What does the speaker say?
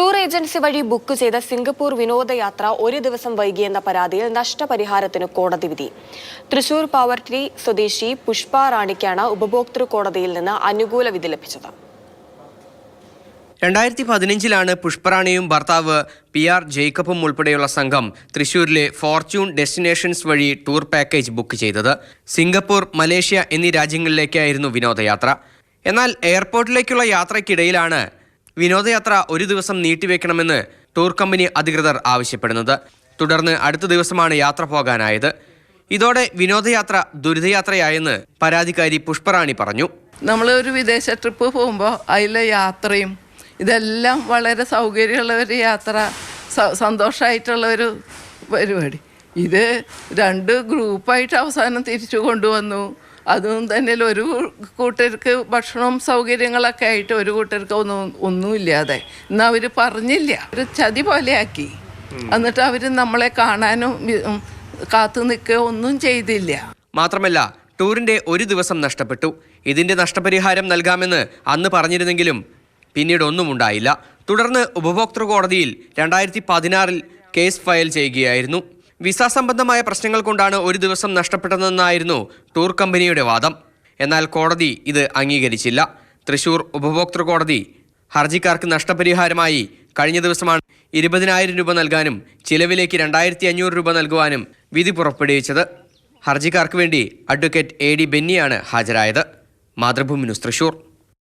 Tour agency വഴി book ചെയ്ത Singapore വിനോദയാത്ര ഒരു ദിവസം വൈകിയെന്ന പരാതിയിൽ നഷ്ടപരിഹാരത്തിന് കോടതി വിധി. തൃശൂർ പാവർട്ടി സ്വദേശി പുഷ്പ റാണിക്കാണ് ഉപഭോക്തൃ കോടതിയിൽ നിന്ന് അനുകൂല വിധി ലഭിച്ചത്. രണ്ടായിരത്തി പതിനഞ്ചിലാണ് പുഷ്പറാണിയും ഭർത്താവ് പി ആർ ജേക്കബും ഉൾപ്പെടെയുള്ള സംഘം തൃശൂരിലെ ഫോർച്യൂൺ ഡെസ്റ്റിനേഷൻസ് വഴി ടൂർ പാക്കേജ് ബുക്ക് ചെയ്തത്. സിംഗപ്പൂർ മലേഷ്യ എന്നീ രാജ്യങ്ങളിലേക്കായിരുന്നു വിനോദയാത്ര. എന്നാൽ എയർപോർട്ടിലേക്കുള്ള യാത്രയ്ക്കിടയിലാണ് വിനോദയാത്ര ഒരു ദിവസം നീട്ടിവെക്കണമെന്ന് ടൂർ കമ്പനി അധികൃതർ ആവശ്യപ്പെടുന്നത്. തുടർന്ന് അടുത്ത ദിവസമാണ് യാത്ര പോകാനായത്. ഇതോടെ വിനോദയാത്ര ദുരിതയാത്രയായെന്ന് പരാതിക്കാരി പുഷ്പറാണി പറഞ്ഞു. നമ്മൾ ഒരു വിദേശ ട്രിപ്പ് പോകുമ്പോൾ അതിലെ യാത്രയും ഇതെല്ലാം വളരെ സൗകര്യമുള്ള ഒരു യാത്ര സന്തോഷമായിട്ടുള്ള ഒരു പരിപാടി. ഇത് രണ്ട് ഗ്രൂപ്പായിട്ട് അവസാനം തിരിച്ചു കൊണ്ടുവന്നു. അതും തന്നെ ഒരു കൂട്ടർക്ക് ഭക്ഷണവും സൗകര്യങ്ങളൊക്കെ ആയിട്ട് ഒരു കൂട്ടർക്ക് ഒന്നും ഒന്നുമില്ലാതെ എന്നാൽ അവർ പറഞ്ഞില്ല. ഒരു ചതി പോലെയാക്കി. എന്നിട്ട് അവർ നമ്മളെ കാണാനും കാത്തു നിൽക്കുകയോ ഒന്നും ചെയ്തില്ല. മാത്രമല്ല ടൂറിന്റെ ഒരു ദിവസം നഷ്ടപ്പെട്ടു. ഇതിന്റെ നഷ്ടപരിഹാരം നൽകാമെന്ന് അന്ന് പറഞ്ഞിരുന്നെങ്കിലും പിന്നീട് ഒന്നും ഉണ്ടായില്ല. തുടർന്ന് ഉപഭോക്തൃ കോടതിയിൽ രണ്ടായിരത്തി പതിനാറിൽ കേസ് ഫയൽ ചെയ്യുകയായിരുന്നു. വിസ സംബന്ധമായ പ്രശ്നങ്ങൾ കൊണ്ടാണ് ഒരു ദിവസം നഷ്ടപ്പെട്ടതെന്നായിരുന്നു ടൂർ കമ്പനിയുടെ വാദം. എന്നാൽ കോടതി ഇത് അംഗീകരിച്ചില്ല. തൃശൂർ ഉപഭോക്തൃ കോടതി ഹർജിക്കാർക്ക് നഷ്ടപരിഹാരമായി കഴിഞ്ഞ ദിവസമാണ് ഇരുപതിനായിരം രൂപ നൽകാനും ചിലവിലേക്ക് രണ്ടായിരത്തി അഞ്ഞൂറ് രൂപ നൽകുവാനും വിധി പുറപ്പെടുവിച്ചത്. ഹർജിക്കാർക്ക് വേണ്ടി അഡ്വക്കേറ്റ് എ ഡി ബെന്നിയാണ് ഹാജരായത്. മാതൃഭൂമി ന്യൂസ് തൃശൂർ.